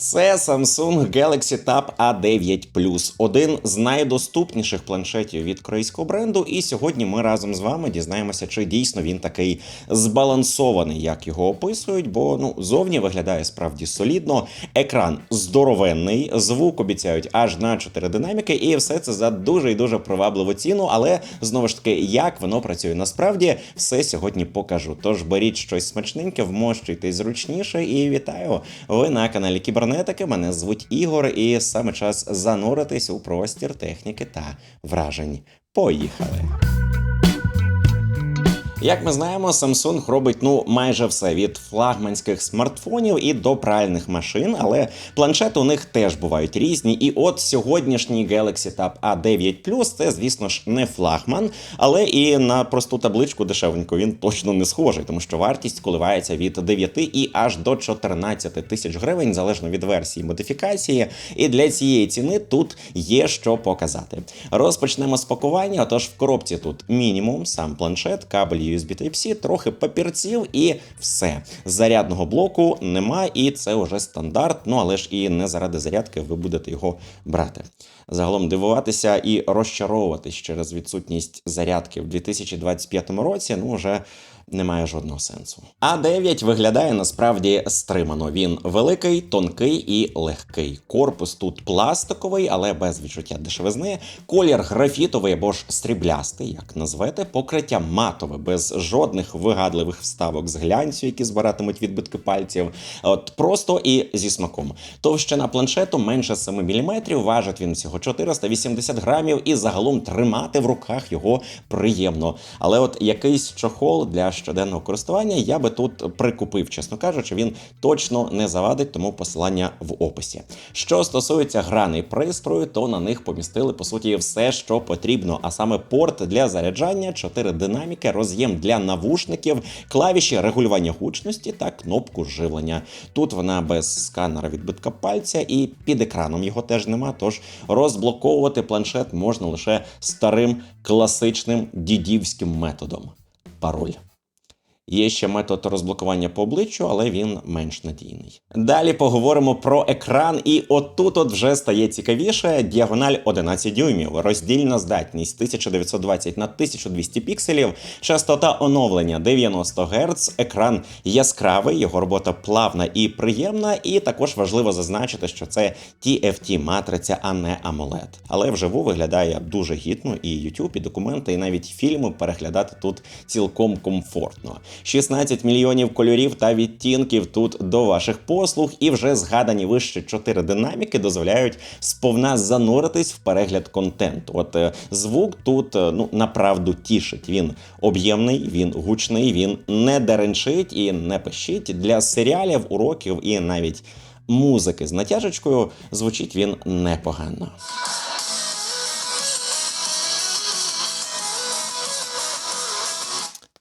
Це Samsung Galaxy Tab A9 Plus, один з найдоступніших планшетів від корейського бренду. І сьогодні ми разом з вами дізнаємося, чи дійсно він такий збалансований, як його описують. Бо ну зовні виглядає справді солідно. Екран здоровенний, звук обіцяють аж на 4 динаміки, і все це за дуже і дуже привабливу ціну. Але знову ж таки, як воно працює насправді, все сьогодні покажу. Тож беріть щось смачненьке, вмощуйтесь зручніше і вітаю! Ви на каналі Кібернетики. Мене звуть Ігор, і саме час зануритись у простір техніки та вражень. Поїхали! Як ми знаємо, Samsung робить ну майже все від флагманських смартфонів і до пральних машин, але планшети у них теж бувають різні. І от сьогоднішній Galaxy Tab A9 Plus це, звісно ж, не флагман, але і на просту табличку дешевенько він точно не схожий, тому що вартість коливається від 9 і аж до 14 тисяч гривень, залежно від версії модифікації. І для цієї ціни тут є що показати. Розпочнемо з пакування. Отож, в коробці тут мінімум, сам планшет, кабель USB Type-C, трохи папірців і все. Зарядного блоку нема, і це вже стандарт. Ну але ж і не заради зарядки ви будете його брати. Загалом дивуватися і розчаровуватись через відсутність зарядки в 2025 році. Ну вже немає жодного сенсу. А9 виглядає насправді стримано. Він великий, тонкий і легкий. Корпус тут пластиковий, але без відчуття дешевизни. Колір графітовий або ж сріблястий, як назвете, покриття матове, без жодних вигадливих вставок з глянцю, які збиратимуть відбитки пальців. От просто і зі смаком. Товщина планшету менше 7 мм, важить він всього 480 грамів, і загалом тримати в руках його приємно. Але от якийсь чохол для щоденного користування я би тут прикупив, чесно кажучи, він точно не завадить, тому посилання в описі. Що стосується граней пристрою, то на них помістили по суті все, що потрібно, а саме порт для заряджання, 4 динаміки, роз'єм для навушників, клавіші регулювання гучності та кнопку живлення. Тут вона без сканера відбитка пальця, і під екраном його теж нема. Тож розблоковувати планшет можна лише старим класичним дідівським методом. Пароль. Є ще метод розблокування по обличчю, але він менш надійний. Далі поговоримо про екран, і отут от вже стає цікавіше. Діагональ 11 дюймів, роздільна здатність 1920 на 1200 пікселів, частота оновлення 90 Гц, екран яскравий, його робота плавна і приємна. І також важливо зазначити, що це TFT матриця, а не AMOLED. Але вживу виглядає дуже гідно, і YouTube, і документи, і навіть фільми переглядати тут цілком комфортно. 16 мільйонів кольорів та відтінків тут до ваших послуг, і вже згадані вище 4 динаміки дозволяють сповна зануритись в перегляд контенту. От е, звук тут е, ну направду тішить. Він об'ємний, він гучний, він не деренчить і не пищить для серіалів, уроків і навіть музики з натяжечкою звучить він непогано.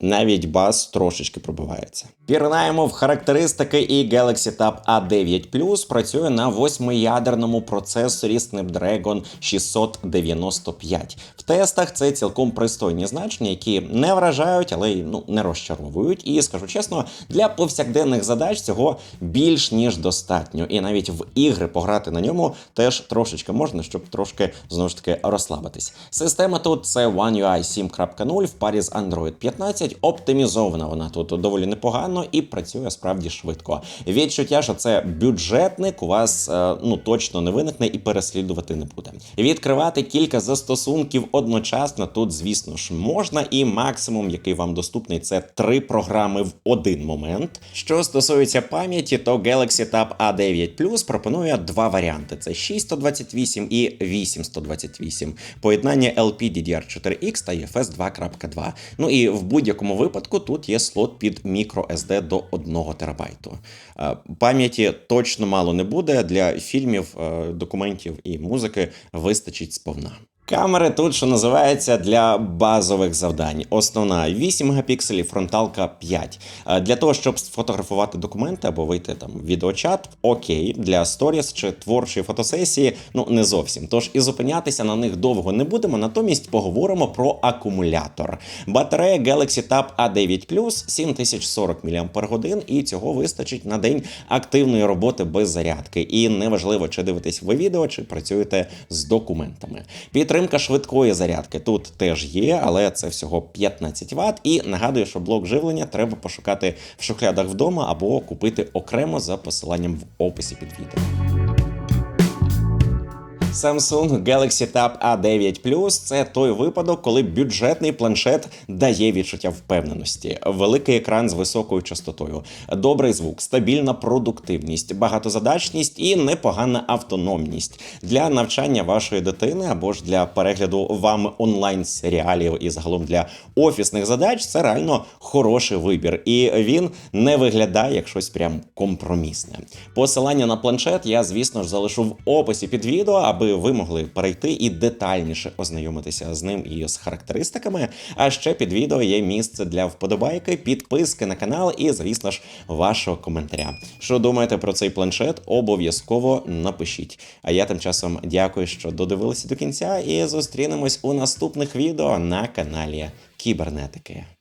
Навіть бас трошечки пробивається. Пірнаємо в характеристики, і Galaxy Tab A9 Plus працює на восьмиядерному процесорі Snapdragon 695. В тестах це цілком пристойні значення, які не вражають, але й ну не розчаровують. І скажу чесно, для повсякденних задач цього більш ніж достатньо. І навіть в ігри пограти на ньому теж трошечки можна, щоб трошки знову ж таки розслабитись. Система тут це One UI 7.0 в парі з Android 15. Оптимізована вона тут доволі непогано і працює справді швидко. Відчуття, що це бюджетник, у вас е, ну точно не виникне і переслідувати не буде. Відкривати кілька застосунків одночасно тут, звісно ж, можна, і максимум, який вам доступний, це три програми в один момент. Що стосується пам'яті, то Galaxy Tab A9 Plus пропонує два варіанти: це 6128 і 8128. Поєднання LPDDR4X та UFS 2.2. Ну і в будь-якому випадку тут є слот під microSD до 1 терабайту. Е, Пам'яті точно мало не буде для фільмів, е, документів і музики вистачить сповна. Камери тут, що називається, для базових завдань. Основна 8 мегапікселів, фронталка 5. Е, Для того, щоб сфотографувати документи або вийти там в відеочат, окей. Для сторіс чи творчої фотосесії, ну не зовсім. Тож і зупинятися на них довго не будемо. Натомість поговоримо про акумулятор. Батарея Galaxy Tab A9 Plus 7040 мАч, і цього вистачить на день активної роботи без зарядки. І неважливо, чи дивитесь ви відео, чи працюєте з документами. Підтримка швидкої зарядки тут теж є, але це всього 15 Вт. І нагадую, що блок живлення треба пошукати в шухлядах вдома або купити окремо за посиланням в описі під відео. Samsung Galaxy Tab A9 Plus – це той випадок, коли бюджетний планшет дає відчуття впевненості, великий екран з високою частотою, добрий звук, стабільна продуктивність, багатозадачність і непогана автономність для навчання вашої дитини або ж для перегляду вами онлайн серіалів і загалом для офісних задач. Це реально хороший вибір, і він не виглядає як щось прям компромісне. Посилання на планшет я, звісно ж, залишу в описі під відео, аби ви могли перейти і детальніше ознайомитися з ним і з характеристиками. А ще під відео є місце для вподобайки, підписки на канал і, звісно ж, вашого коментаря. Що думаєте про цей планшет? Обов'язково напишіть. А я тим часом дякую, що додивилися до кінця, і зустрінемось у наступних відео на каналі Кібернетики.